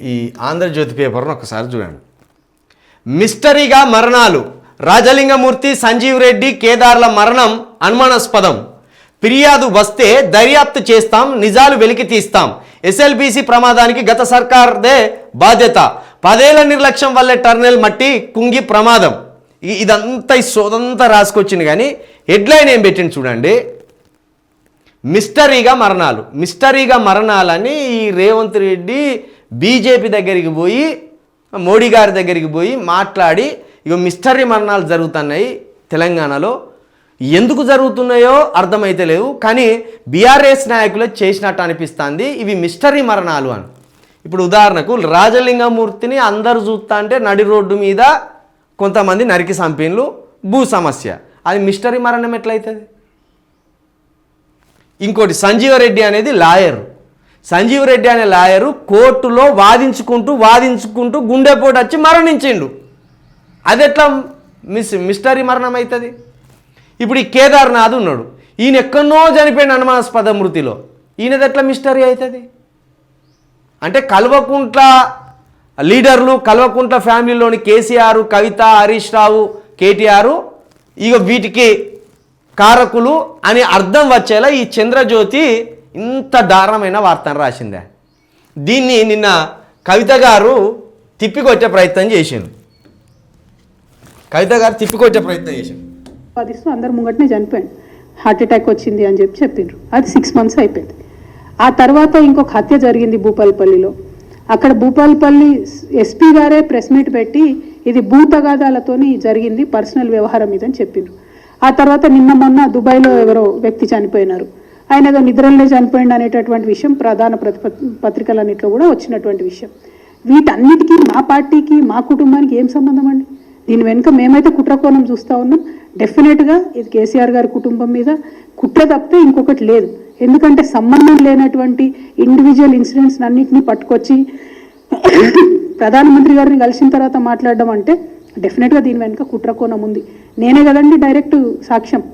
ఈ ఆంధ్రజ్యోతి పేపర్ను ఒకసారి చూడండి. మిస్టరీగా మరణాలు. రాజలింగమూర్తి సంజీవ్ రెడ్డి కేదార్ల మరణం అనుమానాస్పదం. ఫిర్యాదు వస్తే దర్యాప్తు చేస్తాం నిజాలు వెలికి తీస్తాం. ఎస్ఎల్బీసీ ప్రమాదానికి గత సర్కార్దే బాధ్యత. పదేళ్ళ నిర్లక్ష్యం వల్లే టర్నెల్ మట్టి కుంగి ప్రమాదం. ఇదంతా ఈ సోదంతా రాసుకొచ్చింది కానీ హెడ్లైన్ ఏం పెట్టింది చూడండి. మిస్టరీగా మరణాలు. మిస్టరీగా మరణాలని ఈ రేవంత్ రెడ్డి బీజేపీ దగ్గరికి పోయి మోడీ గారి దగ్గరికి పోయి మాట్లాడి ఇక మిస్టరీ మరణాలు జరుగుతున్నాయి తెలంగాణలో. ఎందుకు జరుగుతున్నాయో అర్థమైతే లేవు కానీ బీఆర్ఎస్ నాయకులు చేసినట్టు అనిపిస్తుంది ఇవి మిస్టరీ మరణాలు అని. ఇప్పుడు ఉదాహరణకు రాజలింగమూర్తిని అందరు చూస్తా అంటే నడి రోడ్డు మీద కొంతమంది నరికి సంపీన్లు భూ సమస్య. అది మిస్టరీ మరణం ఎట్లయితుంది? ఇంకోటి సంజీవ రెడ్డి అనేది లాయర్. సంజీవ రెడ్డి అనే లాయరు కోర్టులో వాదించుకుంటూ వాదించుకుంటూ గుండెపోటు వచ్చి మరణించిండు. అది ఎట్లా మిస్ మిస్టరీ మరణం అవుతుంది ఇప్పుడు ఈ కేదార్నాథ్ ఉన్నాడు. ఈయన ఎక్కడో చనిపోయిన అనుమానాస్పద మృతిలో. ఈయనది ఎట్లా మిస్టరీ అవుతుంది అంటే కల్వకుంట్ల లీడర్లు కల్వకుంట్ల ఫ్యామిలీలోని కేసీఆర్ కవిత హరీష్ రావు కేటీఆర్ ఇక వీటికి కారకులు అని అర్థం వచ్చేలా ఈ చంద్రజ్యోతి ఇంత దారుణమైన వార్తను రాసిందే. దీన్ని నిన్న కవిత గారు తిప్పికొచ్చే ప్రయత్నం చేసింది కవిత గారు తిప్పికొచ్చే ప్రయత్నం చేసింది వాదిస్తూ అందరు ముంగటనే చనిపోయాడు. హార్ట్ అటాక్ వచ్చింది అని చెప్పి చెప్పిండ్రు. అది సిక్స్ మంత్స్ అయిపోయింది. ఆ తర్వాత ఇంకొక హత్య జరిగింది భూపాలపల్లిలో. అక్కడ భూపాలపల్లి ఎస్పీ గారే ప్రెస్ మీట్ పెట్టి ఇది భూతగాదాలతోని జరిగింది పర్సనల్ వ్యవహారం ఇదని చెప్పిండ్రు. ఆ తర్వాత నిన్న మొన్న దుబాయ్లో ఎవరో వ్యక్తి చనిపోయినారు. ఆయన ఏదో చనిపోయింది అనేటటువంటి విషయం ప్రధాన ప్రతిప పత్రికలన్నింటిలో కూడా వచ్చినటువంటి విషయం. వీటన్నిటికీ మా పార్టీకి మా కుటుంబానికి ఏం సంబంధం అండి? దీని వెనుక మేమైతే కుట్రకోణం చూస్తూ ఉన్నాం. డెఫినెట్గా ఇది కేసీఆర్ గారి కుటుంబం మీద కుట్ర తప్పితే ఇంకొకటి లేదు. ఎందుకంటే సంబంధం లేనటువంటి ఇండివిజువల్ ఇన్సిడెంట్స్ అన్నింటినీ పట్టుకొచ్చి ప్రధానమంత్రి గారిని కలిసిన తర్వాత మాట్లాడడం అంటే డెఫినెట్గా దీని వెనుక కుట్రకోణం ఉంది. నేనే కదండి డైరెక్ట్ సాక్ష్యం.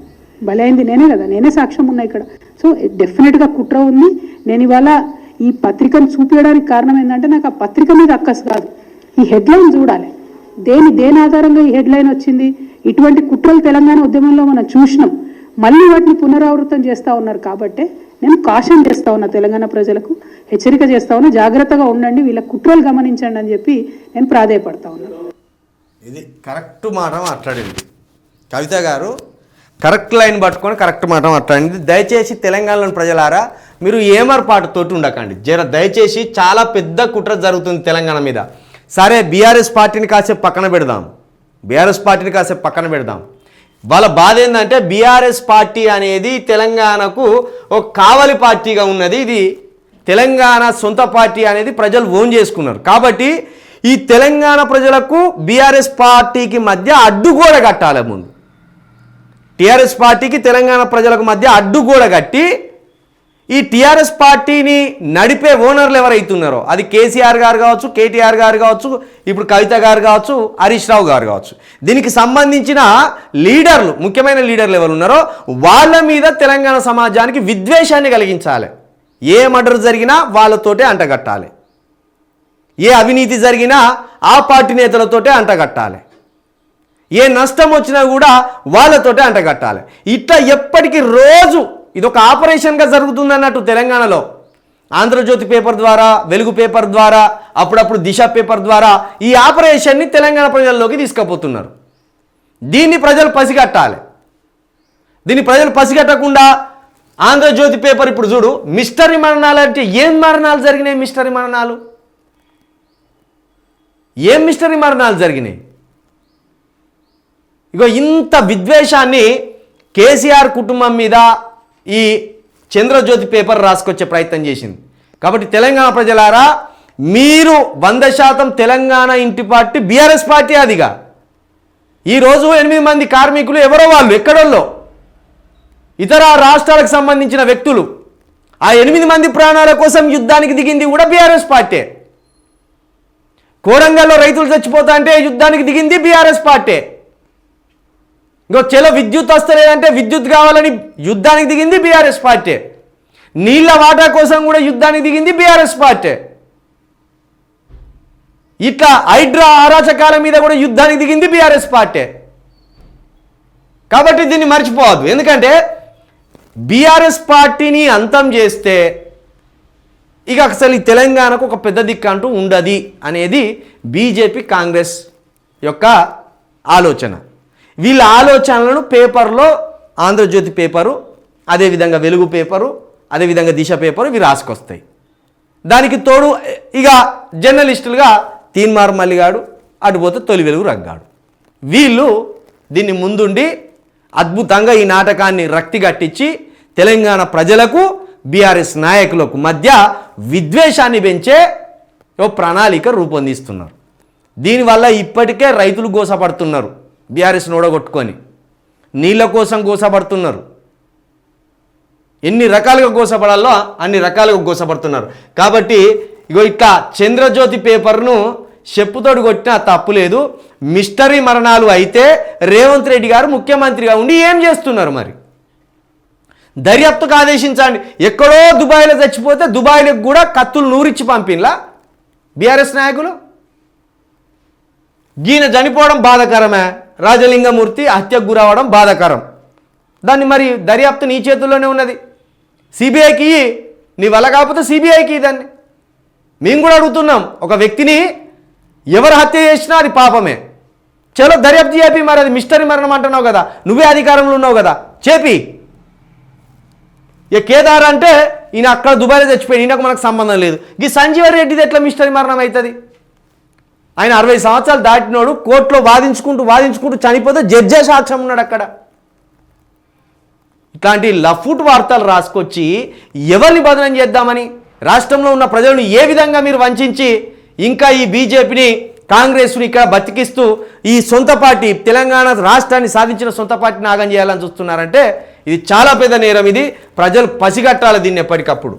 బలైంది నేనే కదా నేనే సాక్ష్యం ఉన్నా ఇక్కడ. సో డెఫినెట్గా కుట్ర ఉంది. నేను ఇవాళ ఈ పత్రికను చూపించడానికి కారణం ఏంటంటే నాకు ఆ పత్రిక మీద అక్కసు కాదు. ఈ హెడ్లైన్ చూడాలి. దేని దేని ఆధారంగా ఈ హెడ్లైన్ వచ్చింది? ఇటువంటి కుట్రలు తెలంగాణ ఉద్యమంలో మనం చూసినాం. మళ్ళీ వాటిని పునరావృతం చేస్తూ ఉన్నారు కాబట్టి నేను కాషన్ చేస్తా ఉన్నా తెలంగాణ ప్రజలకు హెచ్చరిక చేస్తా ఉన్నా జాగ్రత్తగా ఉండండి వీళ్ళ కుట్రలు గమనించండి అని చెప్పి నేను ప్రాధేయపడతా ఉన్నాను ఇది కరెక్ట్ మాట మాట్లాడింది. కవిత గారు కరెక్ట్ లైన్ పట్టుకొని కరెక్ట్ మాట మాట్లాడింది దయచేసి తెలంగాణలోని ప్రజలారా మీరు ఏమర్పాటుతోటి ఉండకండి. జర దయచేసి చాలా పెద్ద కుట్ర జరుగుతుంది తెలంగాణ మీద. సరే బీఆర్ఎస్ పార్టీని కాసేపు పక్కన పెడదాం. బీఆర్ఎస్ పార్టీని కాసేపు పక్కన పెడదాం. వాళ్ళ బాధ ఏంటంటే బీఆర్ఎస్ పార్టీ అనేది తెలంగాణకు ఒక కావలి పార్టీగా ఉన్నది. ఇది తెలంగాణ సొంత పార్టీ అనేది ప్రజలు ఓన్ చేసుకున్నారు. కాబట్టి ఈ తెలంగాణ ప్రజలకు బీఆర్ఎస్ పార్టీకి మధ్య అడ్డుగోడ కట్టాలి ముందు. టీఆర్ఎస్ పార్టీకి తెలంగాణ ప్రజలకు మధ్య అడ్డుగోడ కట్టి ఈ టీఆర్ఎస్ పార్టీని నడిపే ఓనర్లు ఎవరైతున్నారో అది కేసీఆర్ గారు కావచ్చు కేటీఆర్ గారు కావచ్చు ఇప్పుడు కవిత గారు కావచ్చు హరీష్ రావు గారు కావచ్చు. దీనికి సంబంధించిన లీడర్లు ముఖ్యమైన లీడర్లు ఎవరు ఉన్నారో వాళ్ళ మీద తెలంగాణ సమాజానికి విద్వేషాన్ని కలిగించాలి. ఏ మర్డర్ జరిగినా వాళ్ళతోటే అంటగట్టాలి. ఏ అవినీతి జరిగినా ఆ పార్టీ నేతలతోటే అంటగట్టాలి. ఏ నష్టం వచ్చినా కూడా వాళ్ళతోటే అంటగట్టాలి ఇట్లా ఎప్పటికీ రోజు ఇది ఒక ఆపరేషన్గా జరుగుతుంది అన్నట్టు తెలంగాణలో. ఆంధ్రజ్యోతి పేపర్ ద్వారా వెలుగు పేపర్ ద్వారా అప్పుడప్పుడు దిశ పేపర్ ద్వారా ఈ ఆపరేషన్ని తెలంగాణ ప్రజల్లోకి తీసుకుపోతున్నారు. దీన్ని ప్రజలు పసిగట్టాలి. దీన్ని ప్రజలు పసిగట్టకుండా ఆంధ్రజ్యోతి పేపర్ ఇప్పుడు చూడు మిస్టరీ మరణాలు అంటే ఏం మరణాలు జరిగినాయి మిస్టరీ మరణాలు? ఏం మిస్టరీ మరణాలు జరిగినాయి? ఇగో ఇంత విద్వేషాన్ని కేసీఆర్ కుటుంబం మీద ఈ చంద్రజ్యోతి పేపర్ రాసుకొచ్చే ప్రయత్నం చేసింది. కాబట్టి తెలంగాణ ప్రజలారా మీరు వంద శాతం తెలంగాణ ఇంటి పార్టీ బీఆర్ఎస్ పార్టీ అదిగా. ఈరోజు ఎనిమిది మంది కార్మికులు ఎవరో వాళ్ళు ఎక్కడోళ్ళో? ఇతర రాష్ట్రాలకు సంబంధించిన వ్యక్తులు. ఆ ఎనిమిది మంది ప్రాణాల కోసం యుద్ధానికి దిగింది కూడా బీఆర్ఎస్ పార్టీ. కోడంగల్లో రైతులు చచ్చిపోతా అంటే యుద్ధానికి దిగింది బీఆర్ఎస్ పార్టీ. ఇంకో చెలో విద్యుత్ వస్తలేదంటే విద్యుత్ కావాలని యుద్ధానికి దిగింది బీఆర్ఎస్ పార్టీ. నీళ్ళ వాటా కోసం కూడా యుద్ధానికి దిగింది బీఆర్ఎస్ పార్టీ. ఇట్లా హైడ్రా అరాచకాల మీద కూడా యుద్ధానికి దిగింది బీఆర్ఎస్ పార్టీ. కాబట్టి దీన్ని మర్చిపోవద్దు. ఎందుకంటే బీఆర్ఎస్ పార్టీని అంతం చేస్తే ఇక అసలు ఈ తెలంగాణకు ఒక పెద్ద దిక్కు అంటూ ఉండది అనేది బీజేపీ కాంగ్రెస్ యొక్క ఆలోచన. వీళ్ళ ఆలోచనలను పేపర్లో ఆంధ్రజ్యోతి పేపరు అదేవిధంగా వెలుగు పేపరు అదేవిధంగా దిశ పేపరు ఇవి రాసుకొస్తాయి. దానికి తోడు ఇక జర్నలిస్టులుగా తీన్మార్ మల్లిగాడు అటుపోతే తొలి వెలుగు రగ్గాడు. వీళ్ళు దీన్ని ముందుండి అద్భుతంగా ఈ నాటకాన్ని రక్తి కట్టించి తెలంగాణ ప్రజలకు బీఆర్ఎస్ నాయకులకు మధ్య విద్వేషాన్ని పెంచే ఓ ప్రణాళిక రూపొందిస్తున్నారు. దీనివల్ల ఇప్పటికే రైతులు గోసపడుతున్నారు. బీఆర్ఎస్ నోడగొట్టుకొని నీళ్ళ కోసం గోసపడుతున్నారు. ఎన్ని రకాలుగా గోసపడాలో అన్ని రకాలుగా గోసపడుతున్నారు. కాబట్టి ఇగో ఇట్లా చంద్రజ్యోతి పేపర్ను చెప్పుతోడు కొట్టినా తప్పు లేదు. మిస్టరీ మరణాలు అయితే రేవంత్ రెడ్డి గారు ముఖ్యమంత్రిగా ఉండి ఏం చేస్తున్నారు మరి? దర్యాప్తుకు ఆదేశించండి ఎక్కడో దుబాయ్లో చచ్చిపోతే దుబాయ్లకు కూడా కత్తులు నూరిచ్చి పంపిన్లా బీఆర్ఎస్ నాయకులు? ఈయన చనిపోవడం బాధాకరమే. రాజలింగమూర్తి హత్యకు గురవడం బాధాకరం. దాన్ని మరి దర్యాప్తు నీ చేతుల్లోనే ఉన్నది. సిబిఐకి నీ వల్ల కాకపోతే సిబిఐకి దాన్ని. మేము కూడా అడుగుతున్నాం. ఒక వ్యక్తిని ఎవరు హత్య చేసినా అది పాపమే. చలో దర్యాప్తు చేపి మరి అది మిస్టరీ మరణం అంటున్నావు కదా. నువ్వే అధికారంలో ఉన్నావు కదా. చేపి. ఇక కేదార్ అంటే ఈయన అక్కడ దుబాయ్లో చచ్చిపోయి ఈయనకు మనకు సంబంధం లేదు. ఈ సంజీవ రెడ్డిది ఎట్లా మిస్టరీ మరణం అవుతుంది? ఆయన అరవై సంవత్సరాలు దాటినోడు కోర్టులో వాదించుకుంటూ వాదించుకుంటూ చనిపోతే జడ్జే సాక్ష్యం ఉన్నాడు అక్కడ. ఇట్లాంటి లఫూట్ వార్తలు రాసుకొచ్చి ఎవరిని బదనం చేద్దామని? రాష్ట్రంలో ఉన్న ప్రజలను ఏ విధంగా మీరు వంచి ఇంకా ఈ బీజేపీని కాంగ్రెస్ని ఇక్కడ బతికిస్తూ ఈ సొంత పార్టీ తెలంగాణ రాష్ట్రాన్ని సాధించిన సొంత పార్టీని నాగం చేయాలని చూస్తున్నారంటే ఇది చాలా పెద్ద నేరం ఇది. ప్రజలు పసిగట్టాలి దీన్ని ఎప్పటికప్పుడు.